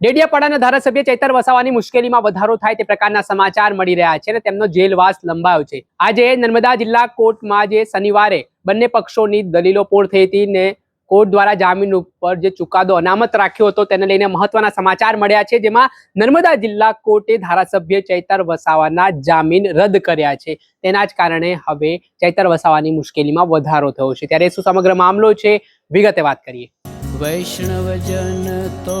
ડેડિયાપાડાના ધારાસભ્ય ચૈતર વસાવાની મુશ્કેલીમાં વધારો થાય તે પ્રકારના સમાચાર મળી રહ્યા છે અને તેમનો જેલવાસ લંબાયો છે. આજે નર્મદા જિલ્લા કોર્ટમાં જે શનિવારે બંને પક્ષોની દલીલો પૂર્ણ થઈ હતી ને કોર્ટ દ્વારા જામીન ઉપર જે ચુકાદો અનામત રાખ્યો હતો તેને લઈને મહત્વના સમાચાર મળ્યા છે, જેમાં નર્મદા જિલ્લા કોર્ટે ધારાસભ્ય ચૈતર વસાવાના જામીન રદ કર્યા છે. તેના જ કારણે હવે ચૈતર વસાવાની મુશ્કેલીમાં વધારો થયો છે. ત્યારે શું સમગ્ર મામલો છે? વિગતે વાત કરીએ. વૈષ્ણવજન તો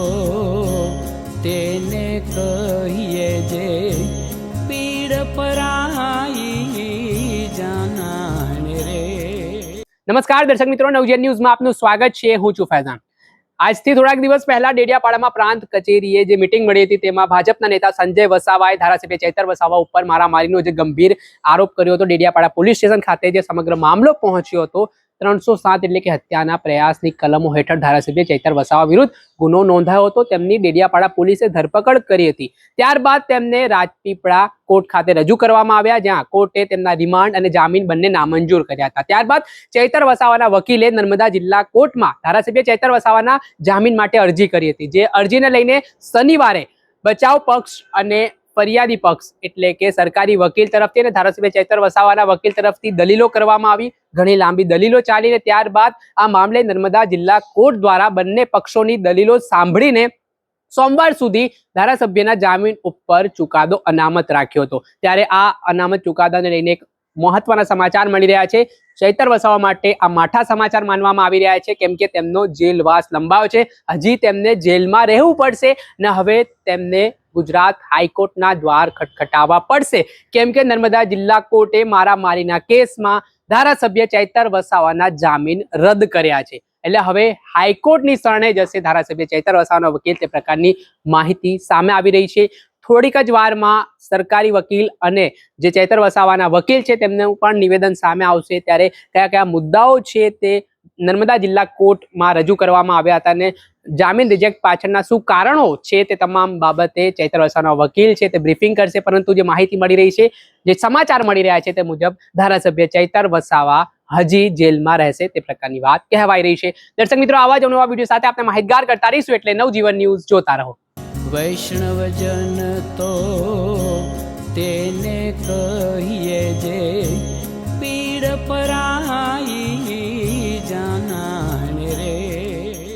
કહીએ જે પીડ પરાઈ જાણે રે. નમસ્કાર, દર્શક મિત્રો, નવજીવન ન્યૂઝમાં આપનું સ્વાગત છે. હું છું ફૈઝાન. આજથી થોડાક દિવસ પહેલા ડેડિયાપાડામાં પ્રાંત કચેરીએ જે મિટિંગ મળી હતી, તેમાં ભાજપના નેતા સંજય વસાવાએ ધારાસભ્ય ચૈતર વસાવા ઉપર મારામારીનો જે ગંભીર આરોપ કર્યો હતો, ડેડિયાપાડા પોલીસ સ્ટેશન ખાતે જે સમગ્ર મામલો પહોંચ્યો હતો ત્રણસો સાત એટલે કે હત્યાના પ્રયાસની કલમો હેઠળ ધારાસભ્ય ચૈતર વસાવા વિરુદ્ધ ગુનો નોંધાયો હતો. તેમની ડેડિયાપાડા પોલીસે ધરપકડ કરી હતી. ત્યારબાદ તેમને રાજપીપળા કોર્ટ ખાતે રજૂ કરવામાં આવ્યા, જ્યાં કોર્ટે તેમના રિમાન્ડ અને જામીન બંને નામંજૂર કર્યા હતા. ત્યારબાદ ચૈતર વસાવાના વકીલે નર્મદા જિલ્લા કોર્ટમાં ધારાસભ્ય ચૈતર વસાવાના જામીન માટે અરજી કરી હતી, જે અરજીને લઈને શનિવારે બચાવ પક્ષ અને ફરિયાદી પક્ષ એટલે કે સરકારી વકીલ તરફથી અને ધારાસભ્ય ચૈતર વસાવાના વકીલ તરફથી દલીલો કરવામાં આવી. ઘણી લાંબી દલીલો ચાલીને ત્યારબાદ આ મામલે નર્મદા જિલ્લા કોર્ટ દ્વારા બંને પક્ષોની દલીલો સાંભળીને સોમવાર સુધી ધારાસભ્યના જામીન ઉપર ચુકાદો અનામત રાખ્યો હતો. ત્યારે આ અનામત ચુકાદાને લઈને એક મહત્વના સમાચાર મળી રહ્યા છે. ચૈતર વસાવા માટે આ માઠા સમાચાર માનવામાં આવી રહ્યા છે કેમ કે તેમનો જેલવાસ લંબાયો છે. હજી તેમને જેલમાં રહેવું પડશે. ને હવે તેમને ગુજરાત હાઈકોર્ટના દ્વાર ખટખટાવવા પડશે. કેમ કે નર્મદા જિલ્લા કોર્ટે મારામારીના કેસમાં ધારાસભ્ય ચૈતર વસાવાના જામીન રદ કર્યા છે. એટલે હવે હાઈકોર્ટની શરણે જશે ધારાસભ્ય ચૈતર વસાવાનો વકીલ તે પ્રકારની માહિતી સામે આવી રહી છે. થોડીક જ વારમાં સરકારી વકીલ અને જે ચૈતર વસાવાના વકીલ છે તેમનું પણ નિવેદન સામે આવશે. ત્યારે કયા કયા મુદ્દાઓ છે તે નર્મદા જિલ્લા કોર્ટમાં રજૂ કરવામાં આવ્યા હતા અને જામીન રિજેક્ટ પાછળના શું કારણો છે તે તમામ બાબતે ચૈતર વસાનો વકીલ છે તે બ્રીફિંગ કરશે. પરંતુ જે માહિતી મળી રહી છે, જે સમાચાર મળી રહ્યા છે તે મુજબ ધારાસભ્ય ચૈતર વસાવા હજી જેલમાં રહેશે તે પ્રકારની વાત કહેવાઈ રહી છે. દર્શક મિત્રો, આવા જ નવા વીડિયો સાથે આપણે માહિતગાર કરતા રહીશું એટલે નવજીવન ન્યૂઝ જોતા રહો. વૈષ્ણવજન તો તેને કહીએ જે પીડ પરાઈ